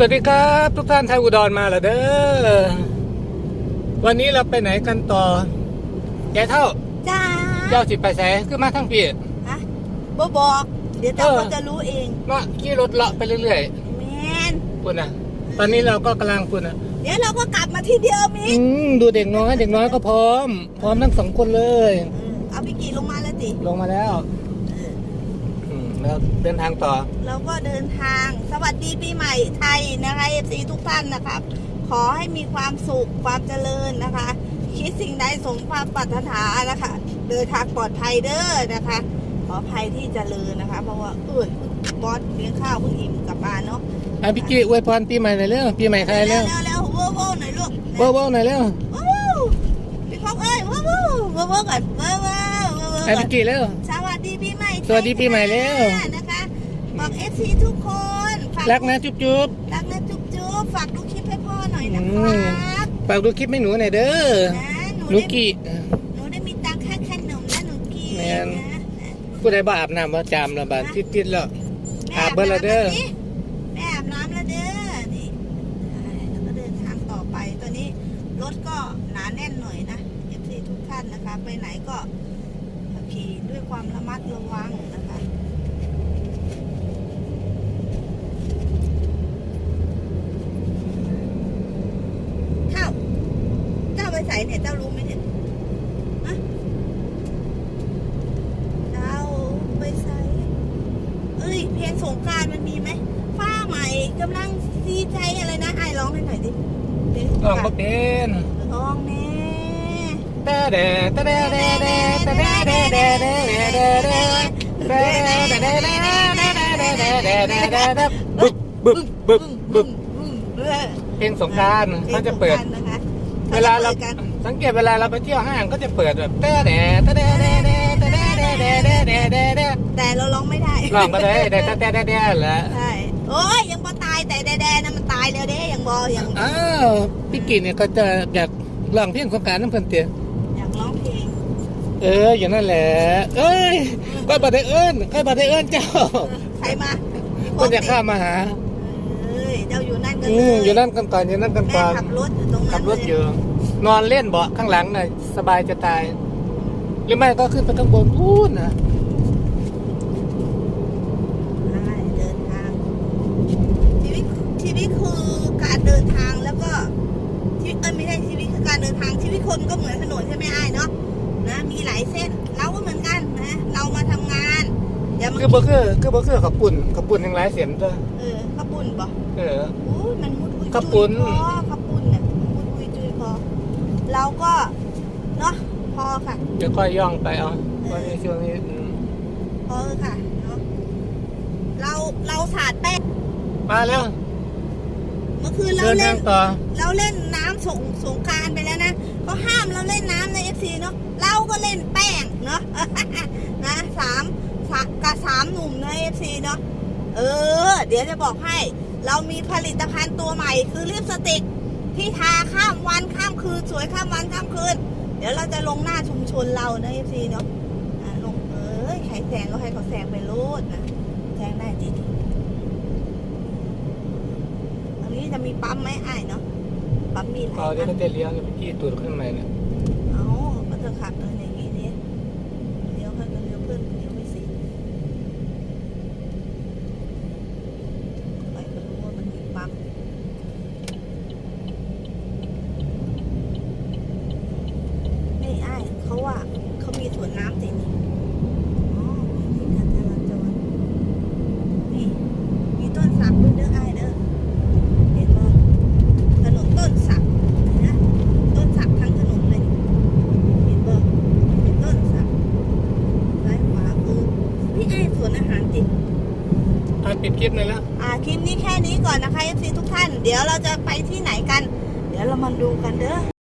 สวัสดีครับ ทุกท่านไทยอุดรมาแล้วเด้อวันนี้เราไปไหนกันต่อยายเท่าจ้าเจ้าจิไปแสคือมาทั้งปีฮะบ่บอก เดี๋ยวเจ้าเออก็จะรู้เองเนาะขี่รถเลาะไปเรื่อยแมนๆปุ่นนะตอนนี้เราก็กำลังปุ่นนะเดี๋ยวเราก็กลับมาที่เดิมอีอืกมดูเด็กน้อย เด็กน้อยก็พร้อม พร้อมทั้งสองคนเลยเออเอาพี่กี่ลงมาแล้วสิลงมาแล้วเอออืม แล้วเดินทางต่อเราก็เดินทางสวัสดีปีใหม่ไทยนะคะเอฟซีทุกท่านนะครับ ขอให้มีความสุขความเจริญนะคะ คิดสิ่งใดสมความปรารถนานะคะ เดินทางปลอดภัยเด้อนะคะ ขออภัยที่เจริญนะคะ เพราะว่าเอ้ยบอสเลี้ยงข้าวเพิ่งอิ่มกลับบ้านเนาะอะพี่กี้อวยพรปีใหม่หน่อยเร็วปีใหม่ไทยเร็วเร็วเร็วๆโว้โว้หน่อยลูกว้าวว้าวหน่อยเร็วว้าวพี่พงเอ้ยว้าวว้าวว้าวว้าวก่อนว้าวว้าวว้าวว้าวไอ้ก่อพี่นกี้เร็วสวัสดีปีใหม่ สวัสดีปีใหม่เร็วนะคะบอกเอฟซีทุกคนฝากรักนะจุ๊บจุ๊บรักนะจุ๊บจุ๊บฝากดูคลิปให้พ่อหน่อยนะอืคมรับฝากดูคลิปให้หนูหน่อยเด้อนะหนูหนูได้กี้หนูได้มีตังค่าขนมนะหนูกี้แม่นนะผู้ใดบ่อาบน้ำบ่จามและบาดติดๆแล้ว อาบเบิดแล้วเด้อ แม่อาบน้ำแล้วเด้อนี่แล้วก็เดินทางต่อไปตอนนี้รถก็หนาแน่นหน่อยนะเอฟซีทุกท่านนะคะ ไปไหนก็ขับขี่ ด้วยความระมัดระวังนะคะเท่าเจ้าไปใส่เนี่ยเจ้ารู้ไหมเนี่ยฮะเจ้าไปใส่เอ้ย เพลงสงกรารมันมีไหมฟ้าใหม่กำลังดีใจอะไรนะไอ้ร้องให้หน่อยดิเพลงสลองกบ่รานต์เป็นร้องแน่ บึ๊บบึ๊บบึ๊บบึ๊บเออเพลงสงกรารเขาจะเปิดพลงสงกรานต์นะคะเวลาเราขจะปิดกันสังเกตเวลาเราไปเที่ยวห้างก็จะเปิดแบบแต่แดแต่แดแต่แดแต่แดแต่แดแต่แดแต่แดแต่เราร้องไม่ได้ลองก็ได้แต่แต่แต่แต่แหละใช่โอ้ยยังพอตายแต่แดๆนะมันตายแล้วเด้ยังบอยังอ้าวพี่กินเนี่ยก็จะอยากร้องเพลงสงกรารน้ำเพิ่นเตี้ย อยากร้องเพลง เอออย่างนั้นแหละเอ้ยก็บัดได้เอิ้นก็บัดได้เอิ้นเจ้าใครมาคนจะข้ามมาหาเอ้ยเจ้าอยู่นั่นกันอืเลมยอยู่นั่นกันก่อนอยู่นั่นกันแม่ก่อนขับรถอยู่ตรงนั้นขับรถเลอยู่นอนเล่นเบาะข้างหลังหน่อยสบายจะตาย หรือไม่ก็ขึ้นไปข้างบนพูนนะใช่เดินทางชีวิตชีวิตคือการเดินทางแล้วก็ชีวิตเอ้ยไม่ใช่ชีวิตคือการเดินทางชีวิตคนก็เหมือนถนนใช่ไหมไอ้ คือบ่คือคือบ่คือขับปุ่นขับปุ่นทั้งหลายเสียมจ้ะเออข้าวปุ้นบ่เออ อู้ยมันมุดอุยข้าวจุปุ้ยน พอข้าวปุ้นเนี่ยมุดอุยจุยพอเราก็เนาะพอค่ะ เดี๋ยวค่อยย่องไปเอาวันนี้ช่วงนี้อืมพอค่ะเนาะเราเราสาดแป้งมาแล้วเมื่อคืนเราเดินเล่ทานงต่อเราเล่นน้ำสงสงกรารไปแล้วนะเขาห้ามเราเล่นน้ำในเอฟซีเนาะเราก็เล่นแป้งเนาะ นะสาม สามกับสามหนุ่มในเอฟซีเนาะเออ เดี๋ยวจะบอกให้ เรามีผลิตภัณฑ์ตัวใหม่คือลิปสติกที่ทาข้ามวันข้ามคืน สวยข้ามวันข้ามคืน เดี๋ยวเราจะลงหน้าชุมชนเราในเอฟซีเนาะอะลงเอ้ยใครแซงก็ให้เขาแซงไปโลดนะแซงได้จริงตรงนี้จะมีปั๊มไหมไอ้ายเนาะปั๊มมีหลายเอาอัเดี๋ยวนก็จะเลี้ยวแล้วไปจี้ตูดขึ้นมาเนี่ย เอาก็เธอขับเดินอย่างนี้เนี่ยเลี้ยวค่อยก็เลี้ยวเพื่อนเลี้ยวไม่สิไปก็รู้ว่ามันมีปั๊มนี่ไอ้ายเขาว่าเขามีสวนน้ำสินี่อ๋อมีการจราจรนี่ มีต้นสักด้วยเด้อไอ้ายเด้อ เห็นบ่ถนนต้นสักนะ ต้นสักทั้งถนนเลย เห็นบ่เป็นต้นสักซ้ายขวาคือพี่ไอ้ สวนอาหารจริงอะปิดคลิปเลยแล้วอ่าคลิปนี้แค่นี้ก่อนนะคะ FC ทุกท่าน เดี๋ยวเราจะไปที่ไหนกัน เดี๋ยวเรามาดูกันเด้อ